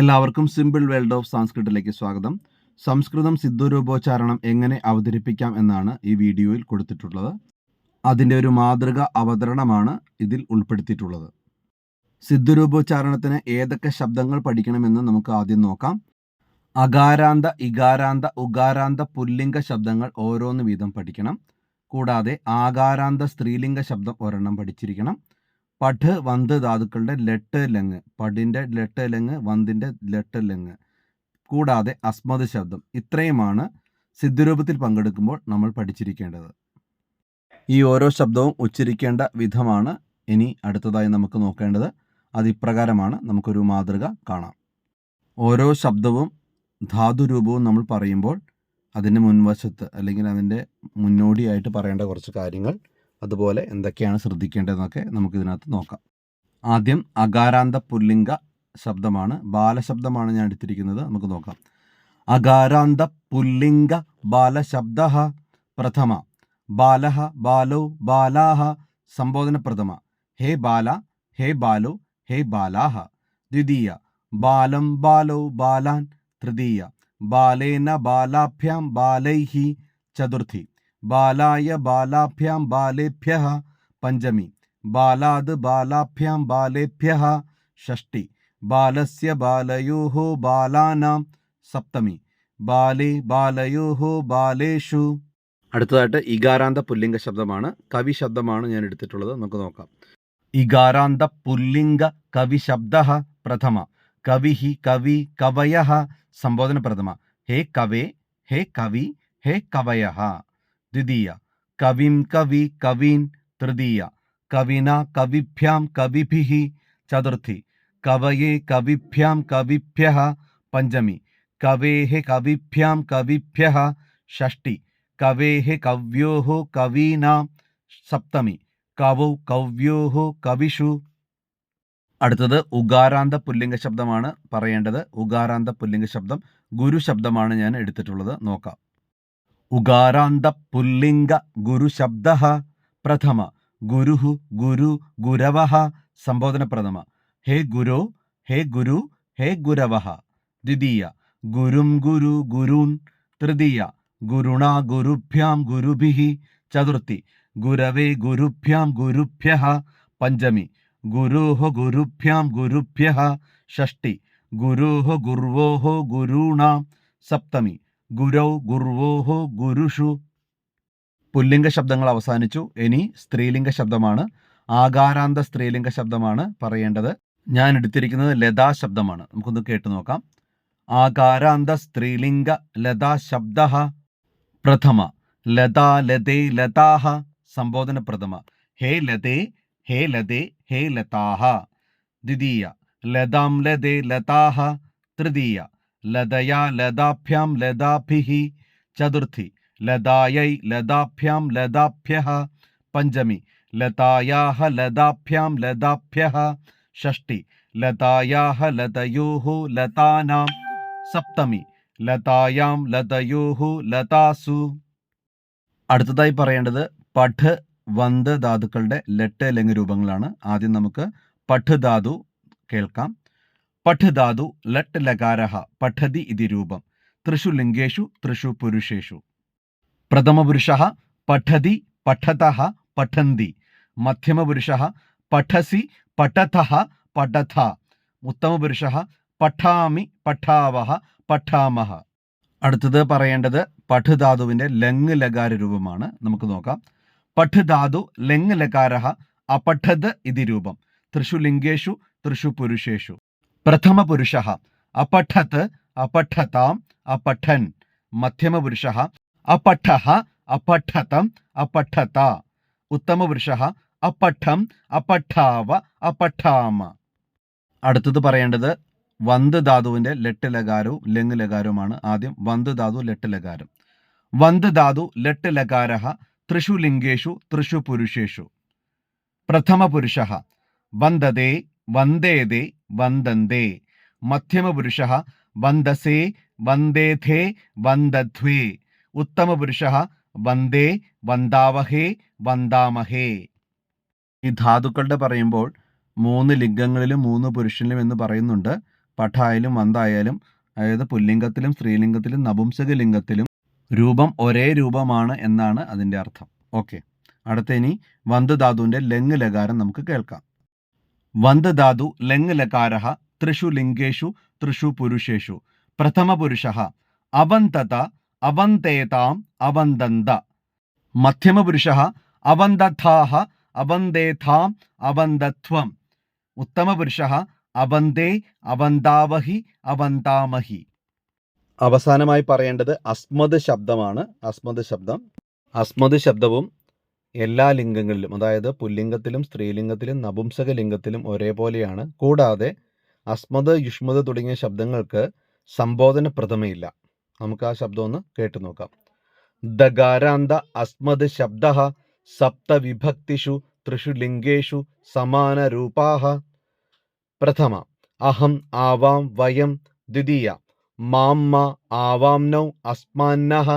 എല്ലാവർക്കും simple world of സാംസ്കൃതിലേക്ക് സ്വാഗതം. സംസ്കൃതം സിദ്ധരൂപോച്ചാരണം എങ്ങനെ അവതരിപ്പിക്കാം എന്നാണ് ഈ വീഡിയോയിൽ കൊടുത്തിട്ടുള്ളത്. അതിന്റെ ഒരു മാതൃക അവതരണമാണ് ഇതിൽ ഉൾപ്പെടുത്തിയിട്ടുള്ളത്. സിദ്ധരൂപോച്ചാരണത്തിന് ഏതൊക്കെ ശബ്ദങ്ങൾ പഠിക്കണമെന്ന് നമുക്ക് ആദ്യം നോക്കാം. അകാരാന്ത ഇകാരാന്ത ഉകാരാന്ത പുല്ലിംഗ ശബ്ദങ്ങൾ ഓരോന്ന് വീതം പഠിക്കണം. കൂടാതെ ആകാരാന്ത സ്ത്രീലിംഗ ശബ്ദം ഒരെണ്ണം പഠിച്ചിരിക്കണം. പഠ് വന്ത് ധാതുക്കളുടെ ലെട്ട് ലങ് പടിന്റെ ലെട്ട് ലങ് വന്തിന്റെ ലെട്ട് ലങ് കൂടാതെ അസ്മത് ശബ്ദം. ഇത്രയുമാണ് സിദ്ധരൂപത്തിൽ പങ്കെടുക്കുമ്പോൾ നമ്മൾ പഠിച്ചിരിക്കേണ്ടത്. ഈ ഓരോ ശബ്ദവും ഉച്ചരിക്കേണ്ട വിധമാണ് ഇനി അടുത്തതായി നമുക്ക് നോക്കേണ്ടത്. അത് ഇപ്രകാരമാണ്. നമുക്കൊരു മാതൃക കാണാം. ഓരോ ശബ്ദവും ധാതുരൂപവും നമ്മൾ പറയുമ്പോൾ അതിന്റെ മുൻവശത്ത് അല്ലെങ്കിൽ അതിന്റെ മുന്നോടിയായിട്ട് പറയേണ്ട കുറച്ച് കാര്യങ്ങൾ അതുപോലെ എന്തൊക്കെയാണ് ശ്രദ്ധിക്കേണ്ടതെന്നൊക്കെ നമുക്ക് ഇതിനകത്ത് നോക്കാം. ആദ്യം അകാരാന്ത പുല്ലിംഗ ശബ്ദമാണ്. ബാലശബ്ദമാണ് ഞാൻ എടുത്തിരിക്കുന്നത്. നമുക്ക് നോക്കാം. അകാരാന്ത പുല്ലിംഗ ബാലശബ്ദ പ്രഥമ. ബാലഹ ബാലോ ബാലാഹ സംബോധന പ്രഥമ. ഹേ ബാല ഹേ ബാലോ ഹേ ബാലാഹ. ദ്വിതീയ. ബാലം ബാലോ ബാലാൻ. തൃതീയ. ബാലേന ബാലാഭ്യാം ബാലൈഹി. ചതുർത്ഥി. ബാലായ ബാലാഭ്യാം ബാലേഭ്യ പഞ്ചമി. ബാലാത് ബാലാഭ്യാം ബാലേഭ്യ ഷഷ്ടി. ബാലസ്യ ബാലയോ ബാലാനാം സപ്തമി. ബാലേ ബാലയോ ബാലേഷു. അടുത്തതായിട്ട് ഇഗാരാന്ത പുല്ലിംഗ ശബ്ദമാണ്. കവി ശബ്ദമാണ് ഞാൻ എടുത്തിട്ടുള്ളത്. നമുക്ക് നോക്കാം. ഇഗാരാന്ത പുല്ലിംഗ കവി ശബ്ദ പ്രഥമ. കവി ഹി കവി കവയ സംബോധന പ്രഥമ. ഹേ കവേ ഹേ കവി ഹേ കവയ. ദ്വിതീയ കവിം കവി കവീൻ തൃതീയ കവിന കവിഭ്യാം കവിഭി ചതുർത്ഥി കവയെ കവിഭ്യാം കവിഭ്യ പഞ്ചമി കവേ കവിഭ്യാം കവിഭ്യ ഷഷ്ടി കവേ കവ്യോ കവീനാം സപ്തമി കവൗ കവ്യോ കവിഷു അടുത്തത് ഉഗാരാന്ത പുല്ലിംഗ ശബ്ദമാണ് പറയേണ്ടത്. ഉഗാരാന്ത പുല്ലിംഗ ശബ്ദം ഗുരു ശബ്ദമാണ് ഞാൻ എടുത്തിട്ടുള്ളത്. നോക്കാം. ഉകാരാന്ത പുല്ലിംഗ ഗുരു ശബ്ദ പ്രഥമ. ഗുരു ഗുരു ഗുരവ സംബോധന പ്രഥമ ഹേ ഗുരോ ഹേ ഗുരു ഹേ ഗുരവ. ദ്വിതീയ. ഗുരും ഗുരു ഗുരുൻ. തൃതീയ. ഗുരുണ ഗുരുഭ്യാം ഗുരുഭി. ചതുർത്ഥി. ഗുരവേ ഗുരുഭ്യാം ഗുരുഭ്യ. പഞ്ചമി. ഗുരോः ഗുരുഭ്യാം ഗുരുഭ്യ. ഷഷ്ടി. ഗുരോः ഗുർവോः ഗുരുണ. സപ്തമി. ഗുരൗ ഗുർവോഹോ ഗുരുഷു. പുല്ലിംഗ ശബ്ദങ്ങൾ അവസാനിച്ചു. ഇനി സ്ത്രീലിംഗ ശബ്ദമാണ്. ആകാരാന്ത സ്ത്രീലിംഗ ശബ്ദമാണ് പറയേണ്ടത്. ഞാൻ എടുത്തിരിക്കുന്നത് ലതാ ശബ്ദമാണ്. നമുക്കൊന്ന് കേട്ടു നോക്കാം. ആകാരാന്ത സ്ത്രീലിംഗ ലതാ ശബ്ദ പ്രഥമ. ലതാ ലതേ ലതാഹ സംബോധന പ്രഥമ. ഹേ ലതേ ഹേ ലതേ ഹേ ലതാഹ. ദ്വിതീയ. ലതാം ലതേ ലതാഹ തൃതീയ. ലതയാ ലതാഭ്യാം ലതാഭിഹി ചതുർത്ഥി. ലതായൈ ലതാഭ്യാം ലതാഭ്യ പഞ്ചമി. ലതായാഹ ലതാഭ്യാം ലതാഭ്യ ഷഷ്ടി. ലതായാഹ ലതയോഹു ലതാനാം സപ്തമി. ലതായാം ലതയോഹു ലതാസു. അടുത്തതായി പറയേണ്ടത് പഠ് വന്ത് ധാതുക്കളുടെ ലെട്ട് ലങ് രൂപങ്ങളാണ്. ആദ്യം നമുക്ക് പഠ് ധാതു കേൾക്കാം. പഠ് ധാതു ലട്ട് ലകാരഹ പഠതി ഇതി രൂപം. ത്രിഷു ലിംഗേഷു ത്രിഷു പുരുഷേഷു. പ്രഥമപുരുഷ പഠതി പഠത പഠന്തി. മധ്യമപുരുഷ പഠസി പഠത പഠഥ. ഉത്തമപുരുഷ പഠാമി പഠാവഹ പഠാമഹ. അടുത്തത് പറയേണ്ടത് പഠുധാതുവിന്റെ ലങ് ലകാര രൂപമാണ്. നമുക്ക് നോക്കാം. പഠുധാതു ലങ് ലകാര അപഠത് ഇതി രൂപം. ത്രിഷു ലിംഗേഷു ത്രിഷു പുരുഷേഷു. പ്രഥമപുരുഷः. അപഠത് അപഠതാം അപഠൻ. മധ്യമ പുരുഷ അപഠ അപഠതം അപഠത. ഉത്തമപുരുഷः. അപഠം അപഠാവ അപഠാമ. അടുത്തത് പറയേണ്ടത് വന്ത് ധാതുവിന്റെ ലെട്ട് ലകാരവും ലെങ് ലകാരവുമാണ് ആദ്യം വന്ത് ധാതു ലെട്ട് ലകാരം വന്ത് ധാതു ലെട്ട് ലകാര ത്രിഷു ലിംഗേഷു ത്രിഷു പുരുഷേഷു പ്രഥമ പുരുഷ വന്ദതേ വന്ദേതേ വന്ദന്തേ. മധ്യമപുരുഷ വന്ദസേ വന്ദേഥേ വന്ദധ്വേ. ഉത്തമപുരുഷ വന്ദേ വന്ദാവഹേ വന്ദാമഹേ. ഈ ധാതുക്കളുടെ പറയുമ്പോൾ മൂന്ന് ലിംഗങ്ങളിലും മൂന്ന് പുരുഷനിലും എന്ന് പറയുന്നുണ്ട്. പഠായാലും വന്തായാലും അതായത് പുല്ലിംഗത്തിലും സ്ത്രീലിംഗത്തിലും നപുംസക ലിംഗത്തിലും രൂപം ഒരേ രൂപമാണ് എന്നാണ് അതിന്റെ അർത്ഥം. ഓക്കെ. അടുത്ത ഇനി വന്ത് ധാതുവിന്റെ ലങ് ലകാരം നമുക്ക് കേൾക്കാം. വന്ത് ധാതു ലങ് ലകാര ത്രിഷു ലിംഗേഷു ത്രിഷു പുരുഷേഷു. പ്രഥമ പുരുഷ അവന്തത അവന്തേതാം അവന്തന്ത. മധ്യമപുരുഷ അവന്തഥാഹ അവന്തേഥാം അവന്തത്വം. ഉത്തമപുരുഷ അവന്തേ അവന്താവഹി അവന്താമഹി. അവസാനമായി പറയേണ്ടത് അസ്മത് ശബ്ദമാണ്. അസ്മത് ശബ്ദം. അസ്മത് ശബ്ദവും എല്ലാ ലിംഗങ്ങളിലും അതായത് പുല്ലിംഗത്തിലും സ്ത്രീലിംഗത്തിലും നപുംസക ലിംഗത്തിലും ഒരേപോലെയാണ്. കൂടാതെ അസ്മത് യുഷ്മത് തുടങ്ങിയ ശബ്ദങ്ങൾക്ക് സംബോധന പ്രഥമയില്ല. നമുക്ക് ആ ശബ്ദം ഒന്ന് കേട്ടു നോക്കാം. ദഗാരാന്ത അസ്മത് ശബ്ദ സപ്തവിഭക്തിഷു ത്രിഷു ലിംഗേഷു സമാനരൂപാഹ പ്രഥമ അഹം ആവാം വയം ദ്വിതീയ മാം മ ആവാംനൗ അസ്മാന്നഹ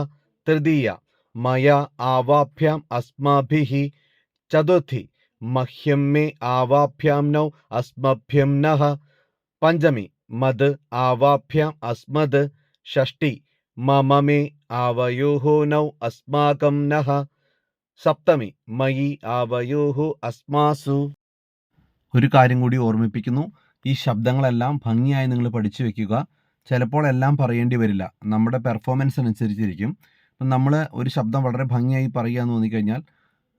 തൃതീയ. മയ ആവാഭ്യാം അസ്മാഭിഹി ചതുർത്ഥി. മഹ്യം മേ ആവാഭ്യാം നൗ അസ്മഭ്യം നഹ. പഞ്ചമി. മത് ആവാഭ്യാം അസ്മത് ഷഷ്ടി. മമ മേ ആവയോः നൗ അസ്മാകം നഹ. സപ്തമി. മയി ആവയോः അസ്മാസു. ഒരു കാര്യം കൂടി ഓർമ്മിപ്പിക്കുന്നു. ഈ ശബ്ദങ്ങളെല്ലാം ഭംഗിയായി നിങ്ങൾ പഠിച്ചു വെക്കുക. ചിലപ്പോൾ എല്ലാം പറയേണ്ടി വരില്ല. നമ്മുടെ പെർഫോമൻസ് അനുസരിച്ചിരിക്കും. ഇപ്പം നമ്മൾ ഒരു ശബ്ദം വളരെ ഭംഗിയായി പറയുക എന്ന് തോന്നിക്കഴിഞ്ഞാൽ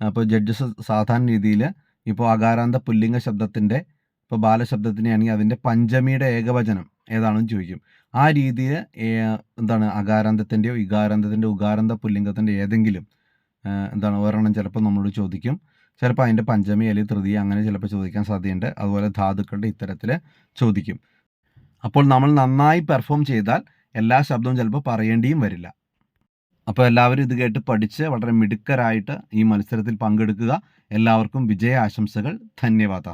അപ്പോൾ ജഡ്ജസ് സാധാരണ രീതിയിൽ ഇപ്പോൾ അകാരാന്ത പുല്ലിംഗ ശബ്ദത്തിന്റെ ഇപ്പോൾ ബാലശബ്ദത്തിനെ ആണെങ്കിൽ അതിന്റെ പഞ്ചമിയുടെ ഏകവചനം ഏതാണെന്ന് ചോദിക്കും. ആ രീതിയിൽ എന്താണ് അകാരാന്തത്തിന്റെയോ ഇകാരാന്തത്തിന്റെ ഉകാരാന്ത പുല്ലിംഗത്തിന്റെ ഏതെങ്കിലും എന്താണ് ഒരെണ്ണം ചിലപ്പോൾ നമ്മളോട് ചോദിക്കും. ചിലപ്പോൾ അതിന്റെ പഞ്ചമി അല്ലെങ്കിൽ തൃതീയ അങ്ങനെ ചിലപ്പോൾ ചോദിക്കാൻ സാധ്യതയുണ്ട്. അതുപോലെ ധാതുക്കളുടെ ഇത്തരത്തിൽ ചോദിക്കും. അപ്പോൾ നമ്മൾ നന്നായി പെർഫോം ചെയ്താൽ എല്ലാ ശബ്ദവും ചിലപ്പോൾ പറയേണ്ടിയും വരില്ല. അപ്പോൾ എല്ലാവരും ഇത് കേട്ട് പഠിച്ച് വളരെ മിടുക്കരായിട്ട് ഈ മത്സരത്തിൽ പങ്കെടുക്കുക. എല്ലാവർക്കും വിജയ ആശംസകൾ ധന്യവാദ.